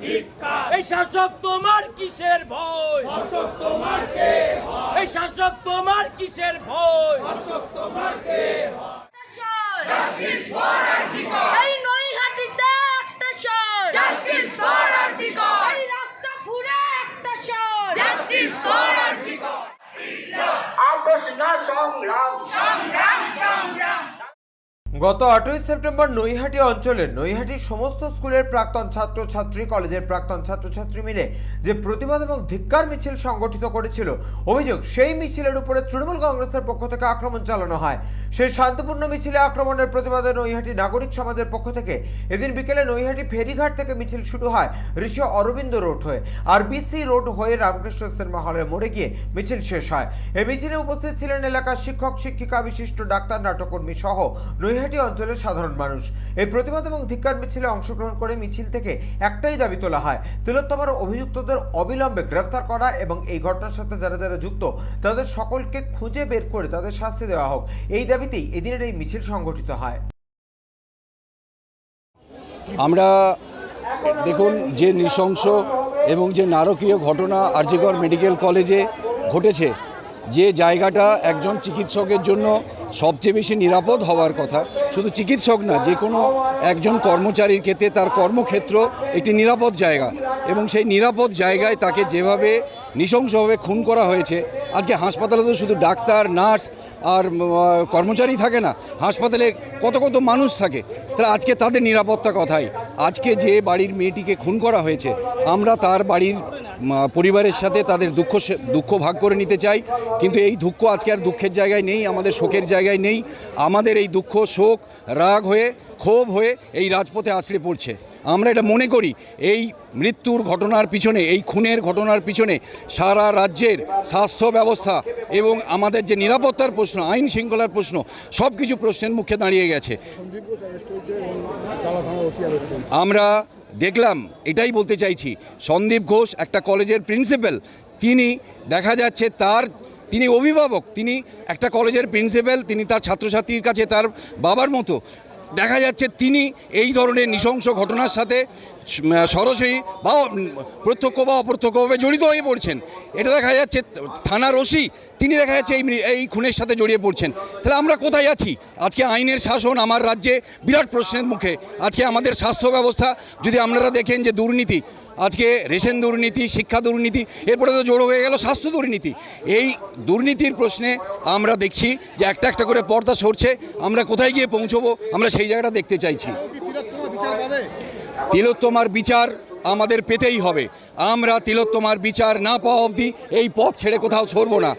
এই শাসক তোমার কিসের ভয়? এই শাসক তোমার কিসের ভয়? এই একটা জাস্টিস ফর এই রাস্তা ফুরে একটা শহর জাস্টিস ফর আর্জিকর সংগ্রাম সংগ্রাম। গত আটই সেপ্টেম্বর নৈহাটি অঞ্চলের নৈহাটির সমস্ত স্কুলের প্রাক্তন ছাত্রছাত্রী, কলেজের প্রাক্তন ছাত্রছাত্রী মিলে যে প্রতিবাদ এবং ধিক্কার মিছিল সংগঠিত করেছিল, অভিযোগ সেই মিছিলের উপরে তৃণমূল কংগ্রেসের পক্ষ থেকে আক্রমণ চালানো হয়। সেই শান্তিপূর্ণ মিছিলে আক্রমণের প্রতিবাদে নৈহাটি নাগরিক সমাজের পক্ষ থেকে এদিন বিকেলে নৈহাটি ফেরিঘাট থেকে মিছিল শুরু হয় ঋষি অরবিন্দ রোড হয়ে। আর বিসি রোড হয়ে রামকৃষ্ণ সিনেমা হলের মোড়ে গিয়ে মিছিল শেষ হয়। এই মিছিলে উপস্থিত ছিলেন এলাকার শিক্ষক, শিক্ষিকা, বিশিষ্ট ডাক্তার, নাট্যকর্মী সহ নৈহাটি অঞ্চলের সাধারণ মানুষ। এই প্রতিবাদ এবং ধিক্কার মিছিলে অংশগ্রহণ করে মিছিল থেকে একটাই দাবি তোলা হয়, তিলোত্তমার অভিযুক্তদের অবিলম্বে গ্রেফতার করা এবং এই ঘটনার সাথে যারা যারা যুক্ত, তাদের সকলকে খুঁজে বের করে তাদের শাস্তি দেওয়া হোক। এই দাবিতেই এদিনের এই মিছিল সংগঠিত হয়। আমরা দেখুন যে নৃশংস এবং যে নারকীয় ঘটনা আরজিকর মেডিকেল কলেজে ঘটেছে, যে জায়গাটা একজন চিকিৎসকের জন্য সবচেয়ে বেশি নিরাপদ হওয়ার কথা। শুধু চিকিৎসক না, যে কোনো একজন কর্মচারীর ক্ষেত্রে তার কর্মক্ষেত্র একটি নিরাপদ জায়গা এবং সেই নিরাপদ জায়গায় তাকে যেভাবে নৃশংসভাবে খুন করা হয়েছে, আজকে হাসপাতালে তো শুধু ডাক্তার, নার্স আর কর্মচারী থাকে না, হাসপাতালে কত কত মানুষ থাকে তারা আজকে তাদের নিরাপত্তা কথাই। আজকে যে বাড়ির মেয়েটিকে খুন করা হয়েছে, আমরা তার বাড়ির পরিবারের সাথে তাদের দুঃখ দুঃখ ভাগ করে নিতে চাই। কিন্তু এই দুঃখ আজকে আর দুঃখের জায়গায় নেই আমাদের শোকের জায়গায় নেই। আমাদের এই দুঃখ শোক রাগ হয়ে ক্ষোভ হয়ে এই রাজপথে আছড়ে পড়ছে। আমরা এটা মনে করি এই মৃত্যুর ঘটনার পিছনে এই খুনের ঘটনার পিছনে সারা রাজ্যের স্বাস্থ্য ব্যবস্থা এবং আমাদের যে নিরাপত্তার প্রশ্ন আইন শৃঙ্খলার প্রশ্ন সব কিছু প্রশ্নের মুখে দাঁড়িয়ে গেছে। আমরা দেখলাম, এটাই বলতে চাইছি। সন্দীপ ঘোষ একটা কলেজের প্রিন্সিপাল। তিনি দেখা যাচ্ছে তার, তিনি অভিভাবক, তিনি একটা কলেজের প্রিন্সিপাল, তিনি তার ছাত্রছাত্রীর কাছে তার বাবার মতো। দেখা যাচ্ছে তিনি এই ধরনের নৃশংস ঘটনার সাথে সরাসরি বা প্রত্যক্ষ বা অপ্রত্যক্ষভাবে জড়িত হয়ে পড়ছেন। এটা দেখা যাচ্ছে থানার ওসি, তিনি দেখা যাচ্ছে এই এই খুনের সাথে জড়িয়ে পড়ছেন। তাহলে আমরা কোথায় আছি? আজকে আইনের শাসন আমার রাজ্যে বিরাট প্রশ্নের মুখে। আজকে আমাদের স্বাস্থ্য ব্যবস্থা, যদি আপনারা দেখেন যে দুর্নীতি আজকে রেশন দুর্নীতি, শিক্ষা দুর্নীতি, এরপরে তো জোড়ো হয়ে গেল স্বাস্থ্য দুর্নীতি। এই দুর্নীতির প্রশ্নে আমরা দেখছি যে একটা একটা করে পর্দা সরছে, আমরা কোথায় গিয়ে পৌঁছবো? আমরা সেই জায়গাটা দেখতে চাইছি। তিলোত্তমার বিচার আমাদের পেতেই হবে। আমরা তিলোত্তমার বিচার না পাওয়া অবধি এই পথ ছেড়ে কোথাও ছড়ব না।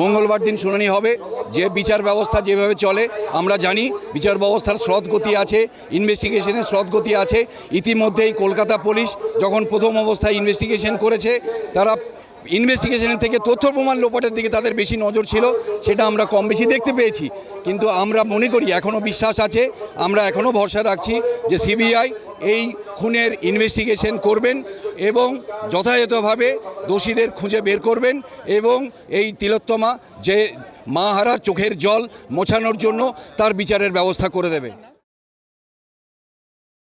মঙ্গলবার দিন শুনানি হবে। যে বিচার ব্যবস্থা যেভাবে চলে, আমরা জানি বিচার ব্যবস্থার স্রোতগতি আছে ইনভেস্টিগেশনের স্রোতগতি আছে। ইতিমধ্যেই কলকাতা পুলিশ যখন প্রথম অবস্থায় ইনভেস্টিগেশন করেছে, তারা ইনভেস্টিগেশনের থেকে তথ্য প্রমাণ লোপাটের দিকে তাদের বেশি নজর ছিল, সেটা আমরা কম বেশি দেখতে পেয়েছি। কিন্তু আমরা মনে করি এখনও বিশ্বাস আছে, আমরা এখনও ভরসা রাখছি যে সিবিআই এই খুনের ইনভেস্টিগেশন করবেন এবং যথাযথভাবে দোষীদের খুঁজে বের করবেন এবং এই তিলোত্তমা যে মা চোখের জল মোছানোর জন্য তার বিচারের ব্যবস্থা করে দেবে।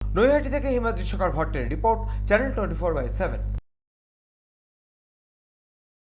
নৈহাটি থেকে Himadri Sarkar ভট্টের report, channel twenty four by seven.